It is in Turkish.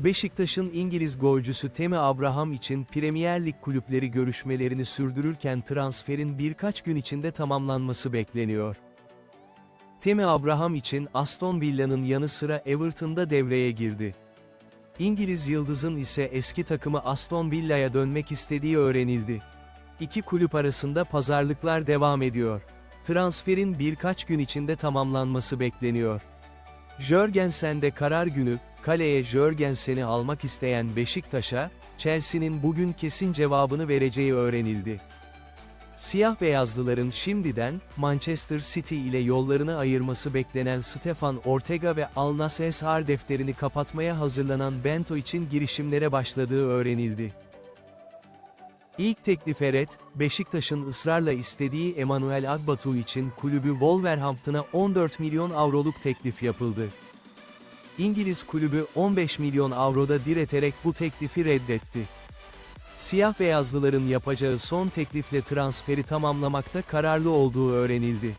Beşiktaş'ın İngiliz golcüsü Temi Abraham için Premier Lig kulüpleri görüşmelerini sürdürürken transferin birkaç gün içinde tamamlanması bekleniyor. Temi Abraham için Aston Villa'nın yanı sıra Everton'da devreye girdi. İngiliz yıldızın ise eski takımı Aston Villa'ya dönmek istediği öğrenildi. İki kulüp arasında pazarlıklar devam ediyor. Transferin birkaç gün içinde tamamlanması bekleniyor. Jörgensen'de karar günü, kaleye Jörgensen'i almak isteyen Beşiktaş'a, Chelsea'nin bugün kesin cevabını vereceği öğrenildi. Siyah beyazlıların şimdiden, Manchester City ile yollarını ayırması beklenen Stefan Ortega ve Al Nassr defterini kapatmaya hazırlanan Bento için girişimlere başladığı öğrenildi. İlk teklife red, Beşiktaş'ın ısrarla istediği Emmanuel Agbatu için kulübü Wolverhampton'a 14 milyon avroluk teklif yapıldı. İngiliz kulübü 15 milyon avroda direterek bu teklifi reddetti. Siyah beyazlıların yapacağı son teklifle transferi tamamlamakta kararlı olduğu öğrenildi.